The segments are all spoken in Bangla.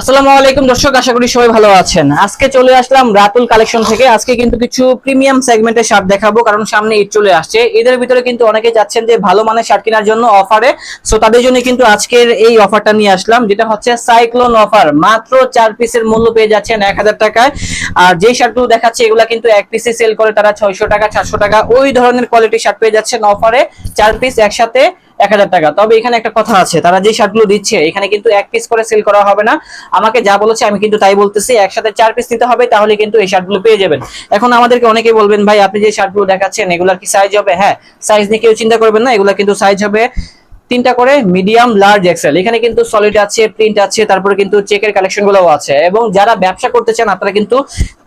আসসালামু আলাইকুম, দর্শক, আশা করি সবাই ভালো আছেন। আজকে চলে আসলাম রাতুল কালেকশন থেকে। আজকে কিন্তু কিছু প্রিমিয়াম সেগমেন্টের শার্ট দেখাবো, কারণ সামনে ঈদ চলে আসছে। ঈদের ভিতরে কিন্তু অনেকে যাচ্ছেন যে ভালো মানের শার্ট কেনার জন্য অফারে সো তাদের জন্য কিন্তু আজকের এই অফারটা নিয়ে আসলাম, যেটা হচ্ছে সাইক্লোন অফার মাত্র চার পিসের মূল্য পেয়ে যাচ্ছেন এক হাজার টাকায়। আর যে শার্টগুলো দেখাচ্ছে, এগুলা কিন্তু এক পিসে সেল করে তারা ছয়শো টাকা চারশো টাকা। ওই ধরনের কোয়ালিটির শার্ট পেয়ে যাচ্ছেন অফারে চার পিস একসাথে। এক হাজার টাকা। তবে এখানে একটা কথা আছে, তারা যে শার্টগুলো দিচ্ছে, এখানে কিন্তু এক পিস করে সেল করা হবে না। আমাকে যা বলেছে আমি কিন্তু তাই বলতেছি, একসাথে চার পিস নিতে হবে, তাহলে কিন্তু এই শার্টগুলো পেয়ে যাবেন। এখন আমাদেরকে অনেকেই বলবেন, ভাই, আপনি যে শার্টগুলো দেখাচ্ছেন, এগুলার কি সাইজ হবে? হ্যাঁ সাইজ নিয়ে কেউ চিন্তা করবেন না, এগুলো কিন্তু সাইজ হবে তিনটা করে মিডিয়াম লার্জ এক্সেল এখানে কিন্তু সলিড আছে প্রিন্ট আছে, তারপরে কিন্তু চেকের কালেকশন গুলোও আছে। এবং যারা ব্যবসা করতে চান, আপনারা কিন্তু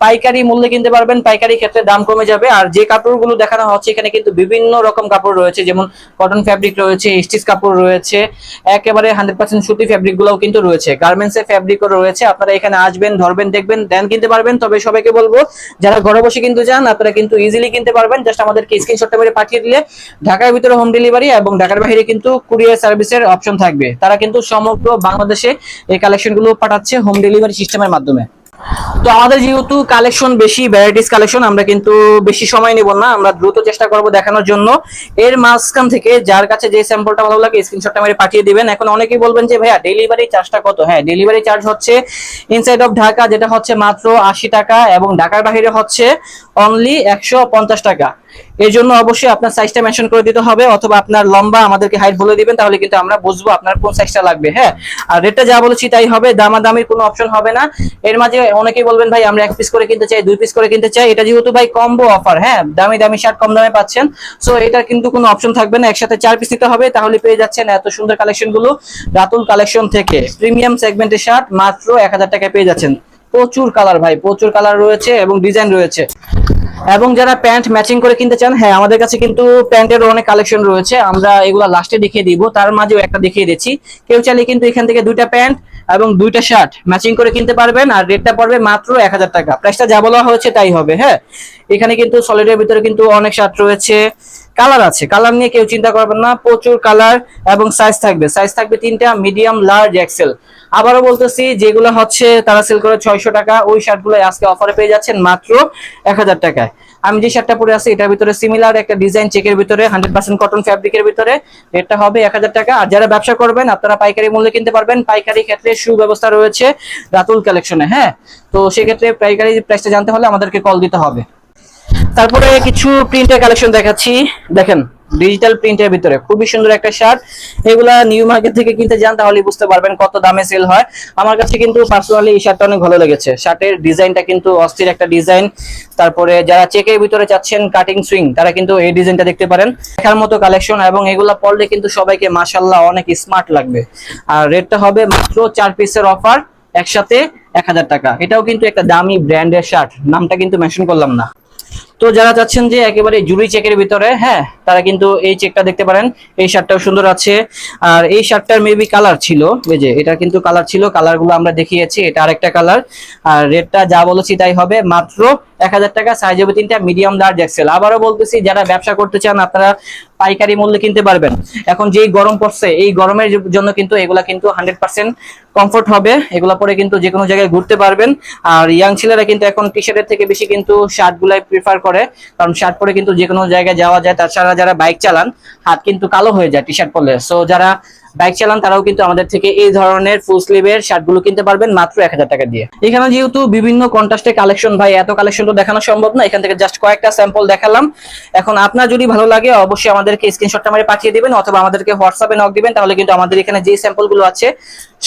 পাইকারি মূল্যে কিনতে পারবেন। পাইকারি ক্ষেত্রে দাম কমে যাবে। আর যে কাপড়গুলো দেখানো হচ্ছে, এখানে কিন্তু বিভিন্ন রকম কাপড় রয়েছে। যেমন কটন ফ্যাব্রিক রয়েছে স্টিচ কাপড় রয়েছে, একেবারে হান্ড্রেড পার্সেন্ট সুতি ফ্যাব্রিক গুলোও কিন্তু রয়েছে। গার্মেন্টস এর ফ্যাব্রিকও রয়েছে। আপনারা এখানে আসবেন, ধরবেন, দেখবেন দেন কিনতে পারবেন। তবে সবাইকে বলব, যারা ঘরে বসে কিন্তু যান আপনারা কিন্তু ইজিলি কিনতে পারবেন। জাস্ট আমাদেরকে স্ক্রিনশটটা মেরে পাঠিয়ে দিলে ঢাকার ভিতরে হোম ডেলিভারি এবং ঢাকার বাইরে কিন্তু কুরিয়ার সার্ভিসের অপশন থাকবে। তারা কিন্তু সমগ্র বাংলাদেশে এই কালেকশনগুলো পাঠাচ্ছে হোম ডেলিভারি সিস্টেমের মাধ্যমে। তো আমাদের যেহেতু কালেকশন বেশি ভ্যারাইটিস কালেকশন আমরা কিন্তু বেশি সময় নেব না। আমরা দ্রুত চেষ্টা করব দেখানোর জন্য। এর মাঝখান থেকে যার কাছে যে স্যাম্পলটা ভালো লাগে স্ক্রিনশটটা মেরে পাঠিয়ে দিবেন। এখন অনেকেই বলবেন যে, ভাইয়া ডেলিভারি চার্জটা কত? হ্যাঁ ডেলিভারি চার্জ হচ্ছে ইনসাইড অফ ঢাকা, যেটা হচ্ছে মাত্র আশি টাকা এবং ঢাকার বাইরে হচ্ছে অনলি একশো পঞ্চাশ টাকা। এর জন্য অবশ্যই আপনার সাইজটা মেনশন করে দিতে হবে অথবা আপনার লম্বা আমাদেরকে হাইট বলে দিবেন, তাহলে কিন্তু আমরা বুঝব আপনার কোন সাইজটা লাগবে হ্যাঁ? আর রেটটা যা বলেছি তাই হবে, দামাদামির কোনো অপশন হবে না। এর মাঝে অনেকেই বলবেন, ভাই, আমরা এক পিস করে কিনতে চাই, দুই পিস করে কিনতে চাই। এটা যেহেতু ভাই কম্বো অফার হ্যাঁ? দামি দামি শার্ট কম দামে পাচ্ছেন। সো এটার কিন্তু কোনো অপশন থাকবে না। একসাথে চার পিস নিতে হবে, তাহলে পেয়ে যাচ্ছেন এত সুন্দর কালেকশনগুলো রাতুল কালেকশন থেকে। প্রিমিয়াম সেগমেন্টের শার্ট মাত্র এক হাজার টাকায় পেয়ে যাচ্ছেন। প্রচুর কালার ভাই, প্রচুর কালার রয়েছে এবং ডিজাইন রয়েছে। এবং যারা প্যান্ট ম্যাচিং করে কিনতে চান হ্যাঁ আমাদের কাছে কিন্তু প্যান্টের অনেক কালেকশন রয়েছে। আমরা এগুলা লাস্টে দেখিয়ে দিব। তার মাঝেও একটা দেখিয়ে দিচ্ছি। কেউ চাইলে কিন্তু এখান থেকে দুইটা প্যান্ট এবং দুইটা শার্ট ম্যাচিং করে কিনতে পারবেন। আর রেটটা পড়বে মাত্র এক হাজার টাকা। প্রাইসটা যা বলা হয়েছে তাই হবে হ্যাঁ। এখানে কিন্তু সলিডের ভিতরে কিন্তু অনেক শার্ট রয়েছে। কালার আছে। কালার নিয়ে কেউ চিন্তা করবেন না। প্রচুর কালার এবং সাইজ থাকবে। সাইজ থাকবে তিনটা মিডিয়াম লার্জ এক্সেল আবারও বলতেছি, যেগুলো হচ্ছে তারা সেল করে ছয়শো টাকা। ওই শার্টগুলো আজকে অফারে পেয়ে যাচ্ছেন মাত্র এক হাজার টাকায়। আমি যে শার্টটা পরে আছি, এটার ভিতরে সিমিলার একটা ডিজাইন চেকের ভিতরে হান্ড্রেড পার্সেন্ট কটন ফ্যাব্রিকের ভিতরে রেটটা হবে এক হাজার টাকা। আর যারা ব্যবসা করবেন, আপনারা পাইকারি মূল্যে কিনতে পারবেন। পাইকারি ক্ষেত্রে সুব্যবস্থা রয়েছে রাতুল কালেকশনে হ্যাঁ? তো সেক্ষেত্রে পাইকারি প্রাইসটা জানতে হলে আমাদেরকে কল দিতে হবে। তারপরে কিছু প্রিন্টের কালেকশন দেখাচ্ছি। দেখেন ডিজিটাল প্রিন্টের ভিতরে খুবই সুন্দর একটা শার্ট এগুলা নিউ মার্কেট থেকে কিনতে যান তাহলে বুঝতে পারবেন কত দামে সেল হয়। আমার কাছে কিন্তু পার্সোনালি এই শার্টটা অনেক ভালো লেগেছে। শার্টের ডিজাইনটা কিন্তু অস্থির একটা ডিজাইন তারপরে যারা চেকের ভিতরে চাচ্ছেন কাটিং সুইং তারা কিন্তু এই ডিজাইনটা দেখতে পারেন। দেখার মতো কালেকশন এবং এগুলা পরলে কিন্তু সবাইকে মাশাল্লাহ অনেক স্মার্ট লাগবে। আর রেটটা হবে মাত্র চার পিসের অফার একসাথে এক হাজার টাকা। এটাও কিন্তু একটা দামি ব্র্যান্ডের শার্ট নামটা কিন্তু মেনশন করলাম না। তো যারা চাচ্ছেন যে একেবারে জুরি চেকের ভিতরে হ্যাঁ তারা কিন্তু এই চেকটা দেখতে পারেন। এই শার্টটাও সুন্দর আছে। আর এই শার্টটার মেবি কালার ছিল, এই যে, এটা কিন্তু কালার ছিল কালারগুলো আমরা দেখিয়েছি, এটা আরেকটা কালার আর রেটটা যা বলেছি তাই হবে, মাত্র এক হাজার টাকা সাইজ হবে তিনটা মিডিয়াম লার্জ এক্সেল আবারও বলতেছি, যারা ব্যবসা করতে চান, আপনারা পাইকারি মূল্যে কিনতে পারবেন। এখন যেই গরম পড়ছে, এই গরমের জন্য কিন্তু এগুলা কিন্তু হান্ড্রেড পার্সেন্ট কমফোর্ট হবে। এগুলা পরে কিন্তু যে কোনো জায়গায় ঘুরতে পারবেন। আর ইয়াং ছেলেরা কিন্তু এখন টি শার্টের থেকে বেশি কিন্তু শার্ট গুলাই প্রিফার করে। কারণ শার্ট পরে কিন্তু যে কোনো জায়গায় যাওয়া যায়, তাছাড়া যারা বাইক চালান, হাত কিন্তু কালো হয়ে যায় টি শার্ট পরলে। সো যারা বাইক চালান, তারাও কিন্তু আমাদের থেকে এই ধরনের ফুল স্লিভের শার্টগুলো কিনতে পারবেন মাত্র এক হাজার টাকা দিয়ে। এখানে যেহেতু বিভিন্ন কন্ট্রাস্টের কালেকশন ভাই, এত কালেকশন তো দেখানো সম্ভব না, এখান থেকে জাস্ট কয়েকটা স্যাম্পল দেখালাম। এখন আপনার যদি ভালো লাগে, অবশ্যই আমাদেরকে স্ক্রিনশটটা মারে পাঠিয়ে দিবেন, অথবা আমাদেরকে হোয়াটসঅ্যাপে নক দিবেন, তাহলে কিন্তু আমাদের এখানে যে স্যাম্পলগুলো আছে,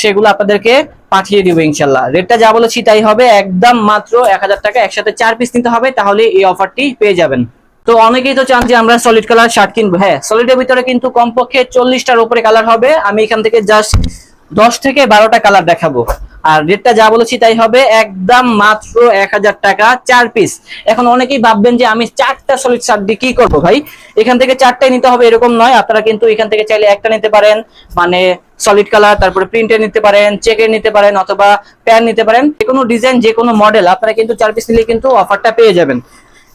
সেগুলো আপনাদেরকে পাঠিয়ে দিব ইনশাল্লাহ। রেটটা যা বলেছি, তাই হবে একদম মাত্র এক হাজার টাকা। একসাথে চার পিস নিতে হবে, তাহলে এই অফারটি পেয়ে যাবেন। তো অনেকেই তো চান যে আমরা সলিড কালার শার্ট কিনবো। হ্যাঁ সলিডের ভিতরে কিন্তু কমপক্ষে চল্লিশটার উপরে কালার হবে। আমি এখান থেকে জাস্ট দশ থেকে বারোটা কালার দেখাবো। আর রেটটা যা বলেছি তাই হবে একদম মাত্র এক হাজার টাকা চার পিস এখন অনেকেই ভাববেন যে আমি চারটা সলিড শার্ট দিয়ে কি করব ভাই? এখান থেকে চারটাই নিতে হবে এরকম নয়। আপনারা কিন্তু এখান থেকে চাইলে একটা নিতে পারেন। মানে সলিড কালার তারপরে প্রিন্টের নিতে পারেন চেকের নিতে পারেন, অথবা প্যান নিতে পারেন। যে কোনো ডিজাইন যে কোনো মডেল আপনারা কিন্তু চার পিস নিলে কিন্তু অফারটা পেয়ে যাবেন।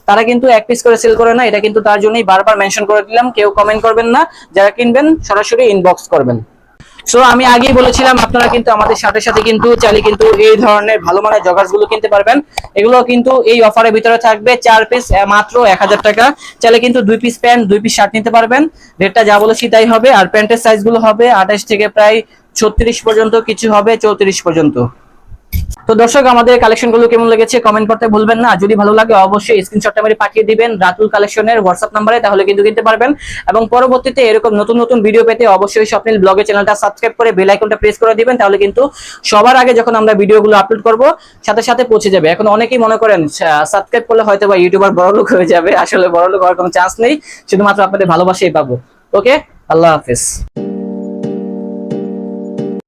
তারা কিন্তু এক পিস করে সেল করে না, এটা কিন্তু তার জন্যই বারবার মেনশন করে দিলাম, কেউ কমেন্ট করবেন না, যারা কিনবেন সরাসরি ইনবক্স করবেন। সো আমি আগেই বলেছিলাম, আপনারা কিন্তু আমাদের সাথে সাথে কিন্তু চাইলে কিন্তু এই ধরনের ভালো মানের জগার্সগুলো কিনতে পারবেন। এগুলো কিন্তু এই অফারের ভিতরে থাকবে চার পিস মাত্র এক হাজার টাকা। চাইলে কিন্তু দুই পিস প্যান্ট দুই পিস শার্ট নিতে পারবেন। রেটটা যা বলেছি তাই হবে, আর প্যান্টের সাইজগুলো হবে আঠাশ থেকে প্রায় ছত্রিশ পর্যন্ত, কিছু হবে চৌত্রিশ পর্যন্ত। তো দর্শক, আমাদের কালেকশনগুলো কেমন লেগেছে কমেন্ট করতে ভুলবেন না। যদি ভালো লাগে, অবশ্যই স্ক্রিনশটটা মেরে পাঠিয়ে দিবেন রাতুল কালেকশনের হোয়াটসঅ্যাপ নাম্বারে তাহলে কিন্তু কিনতে পারবেন। এবং পরবর্তীতে এরকম নতুন নতুন ভিডিও পেতে অবশ্যই স্বপ্নিল ব্লগের চ্যানেলটা সাবস্ক্রাইব করে বেল আইকনটা প্রেস করে দিবেন, তাহলে কিন্তু সবার আগে যখন আমরা ভিডিওগুলো আপলোড করব, সাথে সাথে পৌঁছে যাবে। এখন অনেকেই মনে করেন সাবস্ক্রাইব করলে হয়তো বা ইউটিউবার বড়লোক হয়ে যাবে। আসলে বড়লোক হওয়ার কোনো চান্স নেই, শুধুমাত্র আপনাদের ভালোবাসাই পাবো। ওকে আল্লাহ হাফেজ।